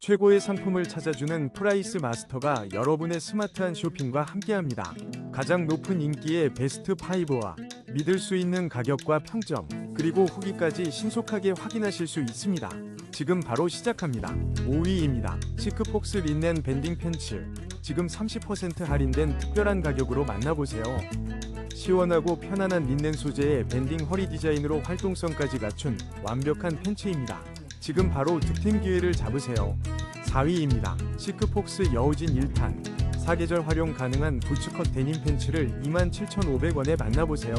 최고의 상품을 찾아주는 프라이스 마스터가 여러분의 스마트한 쇼핑과 함께합니다. 가장 높은 인기의 베스트 5와 믿을 수 있는 가격과 평점, 그리고 후기까지 신속하게 확인하실 수 있습니다. 지금 바로 시작합니다. 5위입니다. 시크폭스 린넨 밴딩 팬츠. 지금 30% 할인된 특별한 가격으로 만나보세요. 시원하고 편안한 린넨 소재의 밴딩 허리 디자인으로 활동성까지 갖춘 완벽한 팬츠입니다. 지금 바로 득템 기회를 잡으세요. 4위입니다. 시크폭스 여우진 1탄. 사계절 활용 가능한 부츠컷 데님 팬츠를 27,500원에 만나보세요.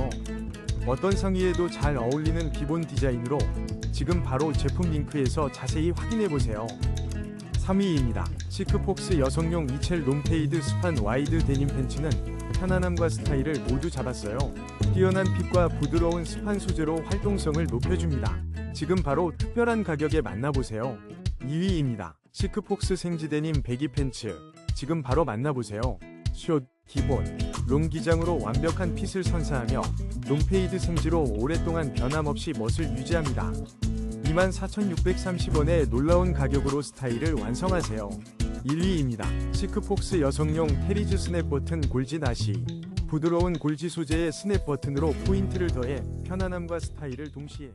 어떤 상의에도 잘 어울리는 기본 디자인으로 지금 바로 제품 링크에서 자세히 확인해보세요. 3위입니다. 시크폭스 여성용 이첼 롱페이드 스판 와이드 데님 팬츠는 편안함과 스타일을 모두 잡았어요. 뛰어난 핏과 부드러운 스판 소재로 활동성을 높여줍니다. 지금 바로 특별한 가격에 만나보세요. 2위입니다. 시크폭스 생지데님 배기 팬츠. 지금 바로 만나보세요. 숏, 기본, 롱 기장으로 완벽한 핏을 선사하며 롱페이드 생지로 오랫동안 변함없이 멋을 유지합니다. 24,630원의 놀라운 가격으로 스타일을 완성하세요. 1위입니다. 시크폭스 여성용 테리즈 스냅 버튼 골지 나시. 부드러운 골지 소재의 스냅 버튼으로 포인트를 더해 편안함과 스타일을 동시에